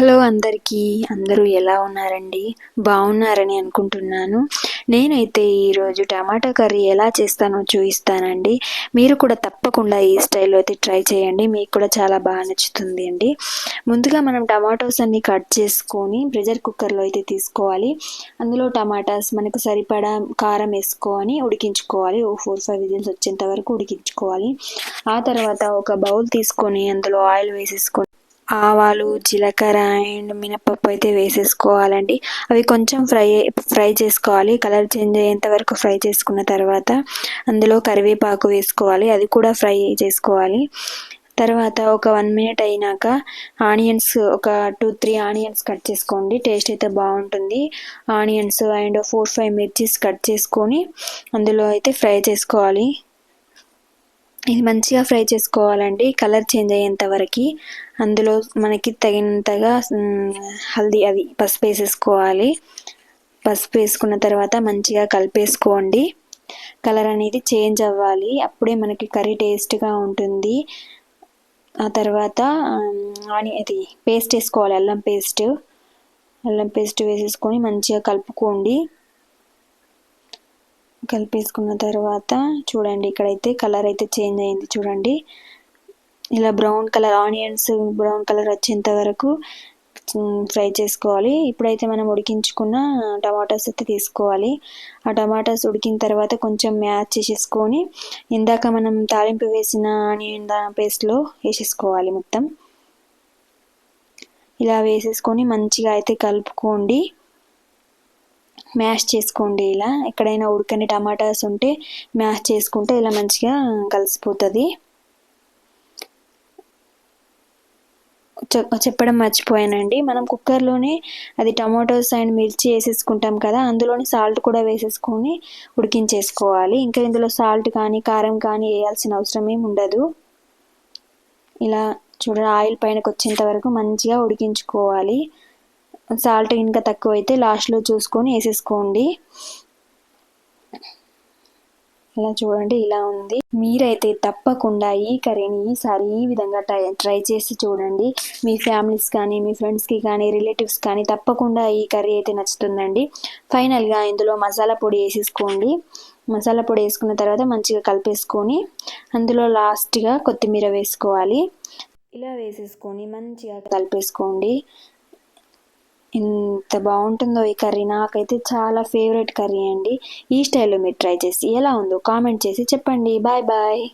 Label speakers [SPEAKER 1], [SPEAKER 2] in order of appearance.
[SPEAKER 1] Hello అందరికీ. అందరూ ఎలా ఉన్నారండి? బాగున్నారని అనుకుంటున్నాను. నేనైతే ఈరోజు టమాటా కర్రీ ఎలా చేస్తానో చూపిస్తానండి మీరు కూడా తప్పకుండా ఈ స్టైల్లో అయితే ట్రై చేయండి. మీకు కూడా చాలా బాగా నచ్చుతుంది అండి. ముందుగా మనం టమాటోస్ అన్ని కట్ చేసుకొని ప్రెషర్ కుక్కర్లో అయితే తీసుకోవాలి. అందులో టమాటాస్ మనకు సరిపడా కారం వేసుకొని ఉడికించుకోవాలి. ఓ ఫోర్ ఫైవ్ విజిల్స్ వచ్చేంత వరకు ఉడికించుకోవాలి. ఆ తర్వాత ఒక బౌల్ తీసుకొని అందులో ఆయిల్ వేసేసుకొని ఆవాలు జీలకర్ర అండ్ మినపప్పు అయితే వేసేసుకోవాలండి. అవి కొంచెం ఫ్రై ఫ్రై చేసుకోవాలి. కలర్ చేంజ్ అయ్యేంత వరకు ఫ్రై చేసుకున్న తర్వాత అందులో కరివేపాకు వేసుకోవాలి. అది కూడా ఫ్రై చేసుకోవాలి. తర్వాత ఒక వన్ మినిట్ అయినాక ఆనియన్స్ ఒక టూ త్రీ ఆనియన్స్ కట్ చేసుకోండి. టేస్ట్ అయితే బాగుంటుంది. Onions and four five mirchis cut చేసుకొని అందులో అయితే ఫ్రై చేసుకోవాలి. ఇది మంచిగా ఫ్రై చేసుకోవాలండి. కలర్ చేంజ్ అయ్యేంత వరకు. అందులో మనకి తగినంతగా హల్దీ అది పసుపు వేసేసుకోవాలి. పసుపు వేసుకున్న తర్వాత మంచిగా కలిపేసుకోండి. కలర్ అనేది చేంజ్ అవ్వాలి. అప్పుడే మనకి కర్రీ టేస్ట్గా ఉంటుంది. ఆ తర్వాత ఆని అది పేస్ట్ వేసుకోవాలి. అల్లం పేస్ట్. అల్లం పేస్ట్ వేసేసుకొని మంచిగా కలుపుకోండి. కలిపేసుకున్న తర్వాత చూడండి ఇక్కడైతే కలర్ అయితే చేంజ్ అయింది చూడండి. ఇలా brown colour onions brown colour వచ్చేంత వరకు ఫ్రై చేసుకోవాలి. ఇప్పుడైతే మనం ఉడికించుకున్న టమాటాస్ అయితే తీసుకోవాలి. ఆ టమాటాస్ ఉడికిన తర్వాత కొంచెం మ్యాచ్ చేసేసుకొని ఇందాక మనం తాలింపు వేసిన ఆనియన్ పేస్ట్లో వేసేసుకోవాలి మొత్తం. ఇలా వేసేసుకొని మంచిగా అయితే కలుపుకోండి. మ్యాష్ చేసుకోండి ఇలా. ఎక్కడైనా ఉడకని టమాటాస్ ఉంటే మ్యాష్ చేసుకుంటే ఇలా మంచిగా కలిసిపోతుంది. చెప్పడం మర్చిపోయానండి. మనం కుక్కర్లోనే అది టమాటోస్ అండ్ మిర్చి వేసేసుకుంటాం కదా అందులోనే సాల్ట్ కూడా వేసేసుకొని ఉడికించేసుకోవాలి. ఇంకా ఇందులో సాల్ట్ కానీ కారం కానీ వేయాల్సిన అవసరం ఏమి ఉండదు. ఇలా చూడండి ఆయిల్ పైనకి వచ్చేంత వరకు మంచిగా ఉడికించుకోవాలి. సాల్ట్ ఇంకా తక్కువ అయితే లాస్ట్లో చూసుకొని వేసేసుకోండి. ఇలా చూడండి ఇలా ఉంది. మీరైతే తప్పకుండా ఈ కర్రీని ఈసారి ఈ విధంగా ట్రై ట్రై చేసి చూడండి. మీ ఫ్యామిలీస్ కానీ మీ ఫ్రెండ్స్కి కానీ రిలేటివ్స్ కానీ తప్పకుండా ఈ కర్రీ అయితే నచ్చుతుందండి. ఫైనల్గా ఇందులో మసాలా పొడి వేసేసుకోండి. మసాలా పొడి వేసుకున్న తర్వాత మంచిగా కలిపేసుకొని అందులో లాస్ట్గా కొత్తిమీర వేసుకోవాలి. ఇలా వేసేసుకొని మంచిగా కలిపేసుకోండి. ఎంత బాగుంటుందో ఈ కర్రీ? నాకైతే చాలా ఫేవరెట్ కర్రీ అండి. ఈ స్టైల్లో మీరు ట్రై చేసి ఎలా ఉందో కామెంట్ చేసి చెప్పండి. Bye bye.